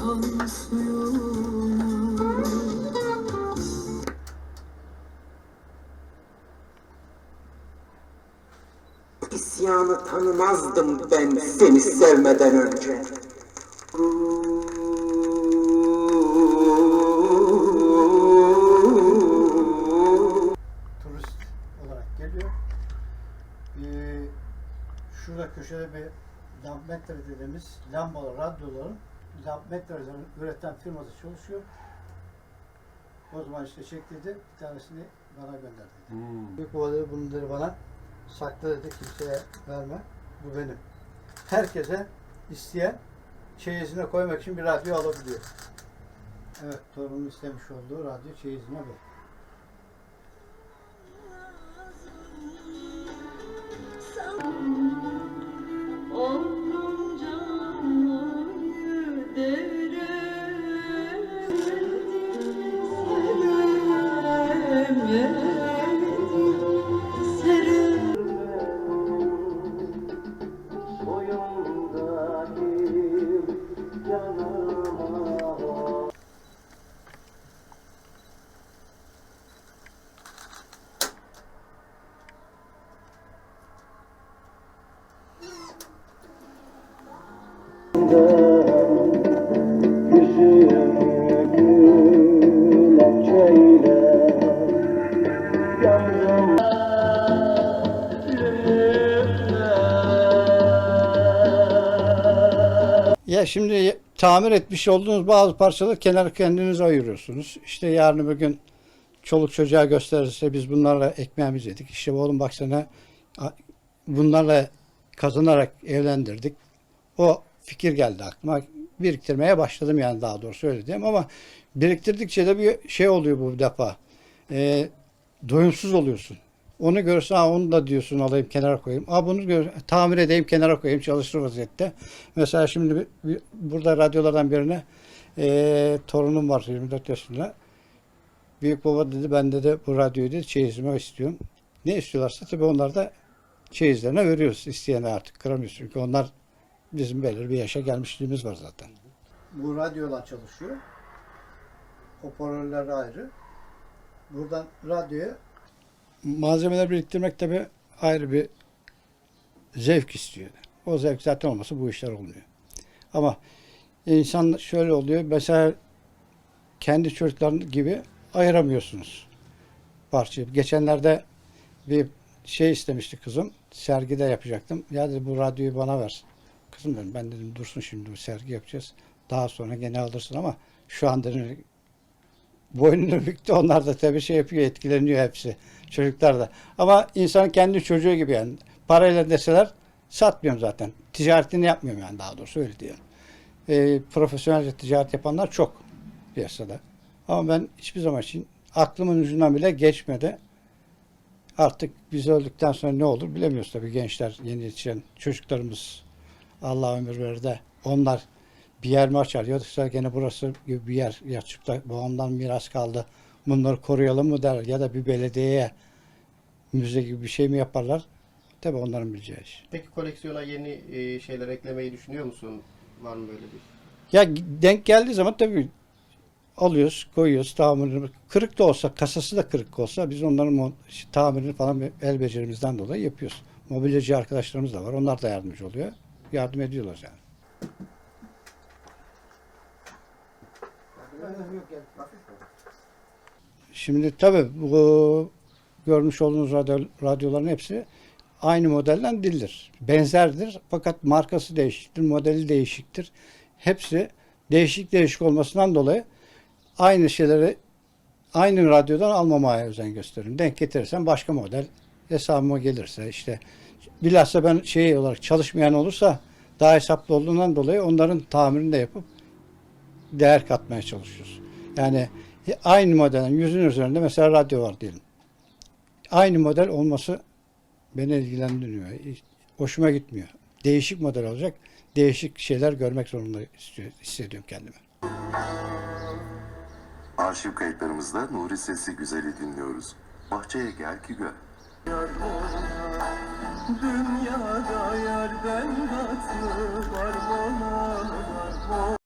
suyuna İsyanı tanımazdım ben seni sevmeden önce. turist olarak geliyor. Ee, şurada köşede bir Lampmetre dediğimiz lambalı radyoların Lampmetre'lerini üreten firmada çalışıyor. O zaman işte çek dedi, bir tanesini bana gönder dedi. Büyük baba dedi, bunu dedi bana sakla dedi, kimseye verme. Bu benim. Herkese isteyen çeyizine koymak için bir radyo alabiliyor. Evet, torunun istemiş olduğu radyo çeyizine bu. Ya şimdi tamir etmiş olduğunuz bazı parçaları kenara kendiniz ayırıyorsunuz. İşte yarın bir gün çoluk çocuğa gösterirse biz bunlarla ekmeğimizi yedik. İşte oğlum baksana bunlarla kazanarak evlendirdik. O fikir geldi aklıma. Biriktirmeye başladım yani daha doğrusu öyle diyeyim ama biriktirdikçe de bir şey oluyor bu defa. Ee, doyumsuz oluyorsun. Onu görürsen "Aa, onu da diyorsun alayım kenara koyayım. Aa, bunu gör, tamir edeyim kenara koyayım çalışır vaziyette. Mesela şimdi bir- bir- burada radyolardan birine eee, torunum var 24 yaşında. Büyük baba dedi ben dedi bu radyoyu dedi çeyizime istiyorum. Ne istiyorlarsa tabii onlar da çeyizlerine veriyoruz isteyene artık kıramıyoruz. Çünkü onlar bizim belirli bir yaşa gelmişliğimiz var zaten. Bu radyolar çalışıyor. Hoparlörler ayrı. Buradan radyoya malzemeler biriktirmek tabi ayrı bir zevk istiyor. O zevk zaten olmasa bu işler olmuyor. Ama insan şöyle oluyor. Mesela kendi çocukların gibi ayıramıyorsunuz parçayı. Geçenlerde bir şey istemişti kızım. Sergide yapacaktım. Ya dedi bu radyoyu bana ver. Kızım dedim ben dedim dursun şimdi bu sergi yapacağız. Daha sonra gene alırsın ama şu an dedim boynunu büktü. Onlar da tabii şey yapıyor, etkileniyor hepsi. Çocuklar da. Ama insan kendi çocuğu gibi yani. Parayla deseler satmıyorum zaten. Ticaretini yapmıyorum yani daha doğrusu öyle diyorum. Ee, profesyonelce ticaret yapanlar çok piyasada. Ama ben hiçbir zaman için aklımın ucundan bile geçmedi. Artık biz öldükten sonra ne olur bilemiyoruz tabii gençler, yeni yetişen çocuklarımız Allah ömür verir de onlar bir yer mi açar? Yoksa gene burası gibi bir yer açıp da babamdan miras kaldı. Bunları koruyalım mı der ya da bir belediyeye müze gibi bir şey mi yaparlar? Tabii onların bileceği iş. Peki koleksiyona yeni e, şeyler eklemeyi düşünüyor musun? Var mı böyle bir? Ya denk geldiği zaman tabii alıyoruz, koyuyoruz, tamirini. Kırık da olsa, kasası da kırık olsa biz onların tamirini falan el becerimizden dolayı yapıyoruz. Mobilyacı arkadaşlarımız da var. Onlar da yardımcı oluyor. Yardım ediyorlar yani. Şimdi tabii bu görmüş olduğunuz radyo, radyoların hepsi aynı modelden değildir. Benzerdir fakat markası değişiktir, modeli değişiktir. Hepsi değişik değişik olmasından dolayı aynı şeyleri aynı radyodan almamaya özen gösteririm. Denk getirirsem başka model hesabıma gelirse işte bilhassa ben şey olarak çalışmayan olursa daha hesaplı olduğundan dolayı onların tamirini de yapıp değer katmaya çalışıyoruz. Yani aynı modelin yüzün üzerinde mesela radyo var diyelim. Aynı model olması beni ilgilendirmiyor. Hiç Hoşuma gitmiyor. Değişik model olacak. Değişik şeyler görmek zorunda hissediyorum kendimi. Arşiv kayıtlarımızda Nuri Sesi Güzel'i dinliyoruz. Bahçeye gel ki gör. Dünyada yardan tatlı var bana var